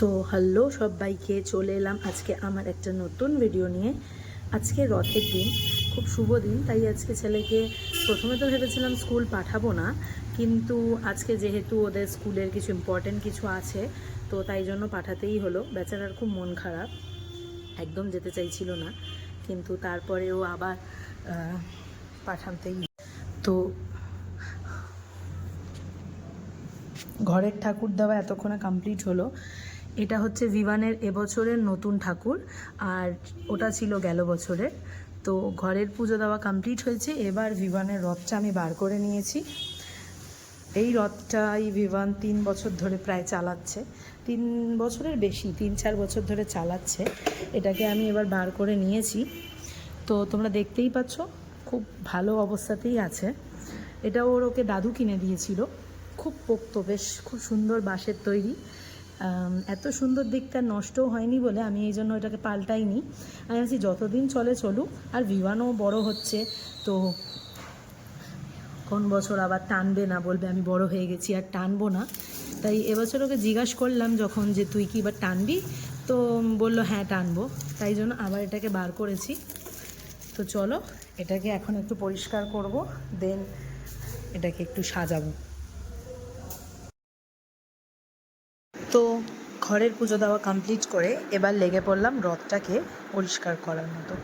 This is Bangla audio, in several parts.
তো হ্যালো সবাইকে, চলে এলাম আজকে আমার একটা নতুন ভিডিও নিয়ে। আজকে রথের দিন, খুব শুভ দিন, তাই আজকে ছেলেকে প্রথমে তো ভেবেছিলাম স্কুল পাঠাবো না, কিন্তু আজকে যেহেতু ওদের স্কুলের কিছু ইম্পর্টেন্ট কিছু আছে, তো তাই জন্য পাঠাতেই হলো। বেচারার খুব মন খারাপ, একদম যেতে চাইছিল না, কিন্তু তারপরেও আবার পাঠাতেই তো ঘরের ঠাকুর দেওয়া এতক্ষণে কমপ্লিট হলো। এটা হচ্ছে ভিভানের এবছরের নতুন ঠাকুর, আর ওটা ছিল গেল বছরের। তো ঘরের পুজো দেওয়া কমপ্লিট হয়েছে, এবার ভিভানের রথটা আমি বার করে নিয়েছি। এই রথটাই ভিভান তিন বছর ধরে প্রায় চালাচ্ছে। তিন বছরের বেশি, তিন চার বছর ধরে চালাচ্ছে। এটাকে আমি এবার বার করে নিয়েছি। তো তোমরা দেখতেই পাচ্ছ, খুব ভালো অবস্থাতেই আছে। এটা ওর ওকে দাদু কিনে দিয়েছিল। খুব পোক্ত, বেশ খুব সুন্দর বাঁশের তৈরি। এত সুন্দর দিকটা নষ্টও হয়নি বলে আমি এই জন্য এটাকে পাল্টাইনি। আমি ভাবছি যতদিন চলে চলুক, আর ভিভানও বড় হচ্ছে, তো কোন বছর আবার টানবে না বলবে, আমি বড় হয়ে গেছি আর টানবো না। তাই এবছর ওকে জিজ্ঞাসা করলাম যখন যে তুই কি এবার টানবি? তো বলল হ্যাঁ টানবো। তাই জন্য আবার এটাকে বার করেছি। তো চলো, এটাকে এখন একটু পরিষ্কার করব দেন এটাকে একটু সাজাবো। ঘরের পুজো দেওয়া কমপ্লিট করে এবার লেগে পড়লাম রথটাকে পরিষ্কার করার মতো।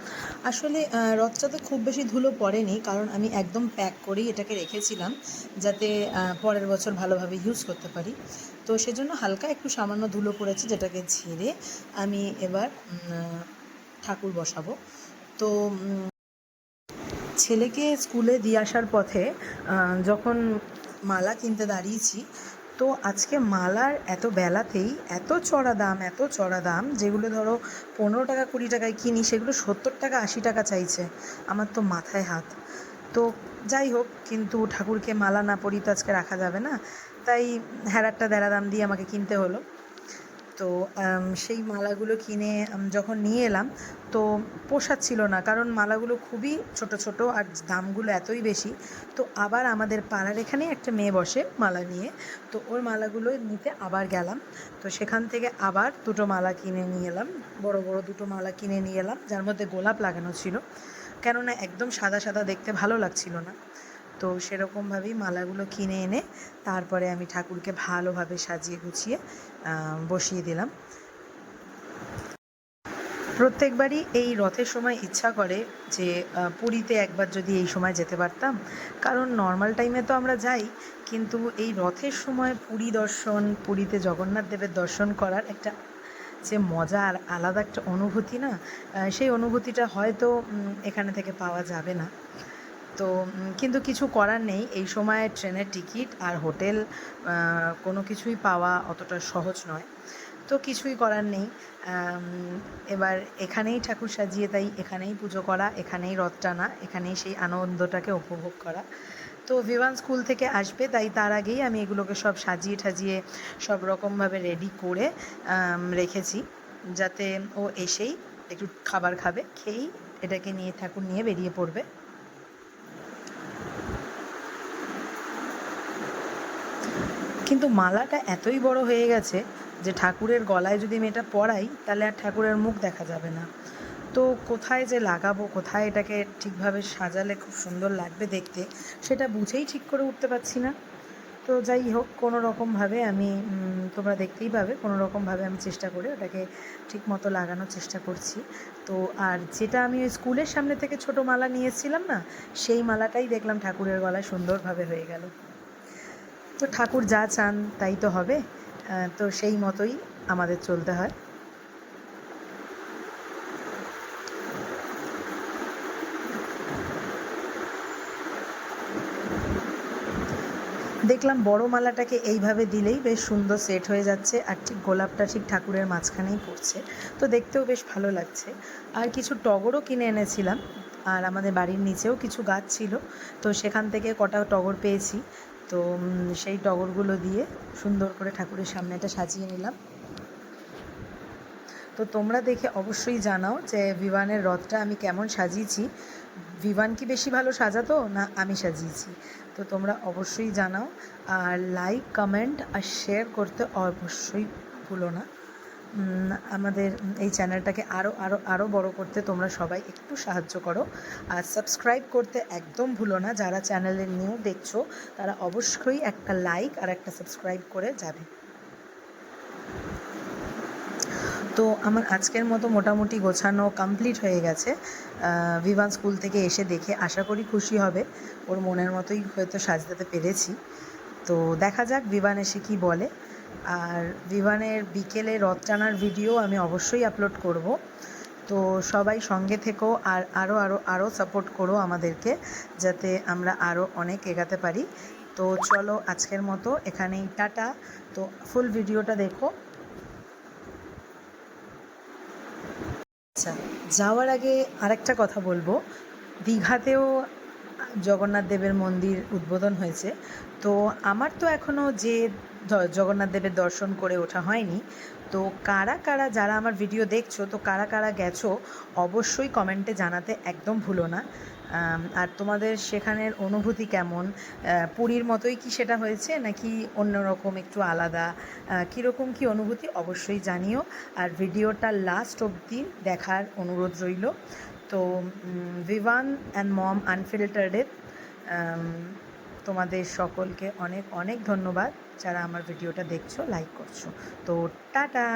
আসলে রথটাতে খুব বেশি ধুলো পড়েনি, কারণ আমি একদম প্যাক করেই এটাকে রেখেছিলাম যাতে পরের বছর ভালোভাবে ইউজ করতে পারি। তো সেজন্য হালকা একটু সামান্য ধুলো পড়েছে যেটাকে ঝেড়ে আমি এবার ঠাকুর বসাবো। তো ছেলেকে স্কুলে দিয়ে আসার পথে যখন মালা কিনতে দাঁড়িয়েছি তো আজকে মালার এত বেলাতেই এত চড়া দাম, এত চড়া দাম, যেগুলো ধরো পনেরো টাকা, কুড়ি টাকায় কিনি, সেগুলো সত্তর টাকা, আশি টাকা চাইছে। আমার তো মাথায় হাত। তো যাই হোক, কিন্তু ঠাকুরকে মালা না পরি তো আজকে রাখা যাবে না। তাই হ্যারারটা দেড়া দাম দিয়ে আমাকে কিনতে হলো। তো সেই মালাগুলো কিনে যখন নিয়ে এলাম, তো পোষাচ্ছিল না। কারণ মালাগুলো খুবই ছোট ছোট আর দামগুলো এতই বেশি। তো আবার আমাদের পাড়ার এখানে একটা মেয়ে বসে মালা নিয়ে। তো ওর মালাগুলো নিতে আবার গেলাম। তো সেখান থেকে আবার দুটো মালা কিনে নিয়ে এলাম। বড় বড় দুটো মালা কিনে নিয়ে এলাম, যার মধ্যে গোলাপ লাগানো ছিল। কেননা একদম সাদা সাদা দেখতে ভালো লাগছিল না। তো সেরকমভাবেই মালাগুলো কিনে এনে তারপরে আমি ঠাকুরকে ভালোভাবে সাজিয়ে গুছিয়ে বসিয়ে দিলাম। প্রত্যেকবারই এই রথের সময় ইচ্ছা করে যে পুরীতে একবার যদি এই সময় যেতে পারতাম। কারণ নর্মাল টাইমে তো আমরা যাই, কিন্তু এই রথের সময় পুরী দর্শন, পুরীতে জগন্নাথ দেবের দর্শন করার একটা যে মজা আর আলাদা একটা অনুভূতি না সেই অনুভূতিটা হয়তো এখানে থেকে পাওয়া যাবে না। তো কিন্তু কিছু করার নেই। এই সময়ে ট্রেনের টিকিট আর হোটেল কোনো কিছুই পাওয়া অতটা সহজ নয়। তো কিছুই করার নেই। এবার এখানেই ঠাকুর সাজিয়ে তাই এখানেই পুজো করা, এখানেই রথ টানা, এখানেই সেই আনন্দটাকে উপভোগ করা। তো ভিভান স্কুল থেকে আসবে, তাই তার আগেই আমি এগুলোকে সব সাজিয়ে ঠাজিয়ে সব রকমভাবে রেডি করে রেখেছি। যাতে ও এসেই একটু খাবার খাবে, খেয়েই এটাকে নিয়ে ঠাকুর নিয়ে বেরিয়ে পড়বে। কিন্তু মালাটা এতই বড় হয়ে গেছে যে ঠাকুরের গলায় যদি আমি এটা পরাই, তাহলে আর ঠাকুরের মুখ দেখা যাবে না। তো কোথায় যে লাগাবো, কোথায় এটাকে ঠিকভাবে সাজালে খুব সুন্দর লাগবে দেখতে, সেটা বুঝেই ঠিক করে উঠতে পারছি না। তো যাই হোক, কোনো রকমভাবে আমি তোমরা দেখতেই পাবে, কোনো রকমভাবে আমি চেষ্টা করে ওটাকে ঠিক মতো লাগানোর চেষ্টা করছি। তো আর যেটা আমি ওই স্কুলের সামনে থেকে ছোট মালা নিয়ে এসেছিলাম না, সেই মালাটাই দেখলাম ঠাকুরের গলায় সুন্দরভাবে হয়ে গেল। তো ঠাকুর যা চান তাই তো হবে। তো সেই মতোই আমাদের চলতে হয়। দেখলাম বড় মালাটাকে এইভাবে দিলেই বেশ সুন্দর সেট হয়ে যাচ্ছে আর ঠিক গোলাপটা ঠিক ঠাকুরের মাঝখানেই পড়ছে। তো দেখতেও বেশ ভালো লাগছে। আর কিছু টগরও কিনে এনেছিলাম। আর আমাদের বাড়ির নিচেও কিছু গাছ ছিল। তো সেখান থেকে কটা টগর পেয়েছি। তো সেই টগরগুলো দিয়ে সুন্দর করে ঠাকুরের সামনেটা সাজিয়ে নিলাম। তো তোমরা দেখে অবশ্যই জানাও যে ভিভানের রথটা আমি কেমন সাজিয়েছি। ভিভান কি বেশি ভালো সাজাতো না আমি সাজিয়েছি? তো তোমরা অবশ্যই জানাও। আর লাইক কমেন্ট আর শেয়ার করতে অবশ্যই ভুলো না। আমাদের এই চ্যানেলটাকে আরও আরও আরও বড় করতে তোমরা সবাই একটু সাহায্য করো। আর সাবস্ক্রাইব করতে একদম ভুলো না, যারা চ্যানেলে নিউ দেখছ, তারা অবশ্যই একটা লাইক আর একটা সাবস্ক্রাইব করে যাবে। তো আমার আজকের মতো মোটামুটি গোছানো কমপ্লিট হয়ে গেছে। বিভান স্কুল থেকে এসে দেখে আশা করি খুশি হবে। ওর মনের মতোই হয়তো সাজতে পেরেছি। তো দেখা যাক বিভান এসে কী বলে। আর বিভানের বিকেলে রথ টানার ভিডিও আমি অবশ্যই আপলোড করব। তো সবাই সঙ্গে থেকো আর আরও আরও আরও সাপোর্ট করো আমাদেরকে, যাতে আমরা আরও অনেক এগাতে পারি। তো চলো আজকের মতো এখানেই, টাটা। তো ফুল ভিডিওটা দেখো। আচ্ছা যাওয়ার আগে আরেকটা কথা বলব। দীঘাতেও জগন্নাথ দেবের মন্দির উদ্বোধন হয়েছে। তো আমার তো এখনও যে জগন্নাথ দেবের দর্শন করে ওঠা হয়নি। তো কারা কারা, যারা আমার ভিডিও দেখছ, তো কারা কারা গেছো, অবশ্যই কমেন্টে জানাতে একদম ভুলো না। আর তোমাদের সেখানের অনুভূতি কেমন? পুরীর মতোই কি সেটা হয়েছে, নাকি অন্যরকম একটু আলাদা? কীরকম কী অনুভূতি, অবশ্যই জানিও। আর ভিডিওটা লাস্ট অবধি দেখার অনুরোধ রইল। তো ভিভান অ্যান্ড মম আনফিল্টার্ডের তোমাদের সকলকে অনেক অনেক ধন্যবাদ যারা আমার ভিডিওটা দেখছ লাইক করছ। তো টাটা!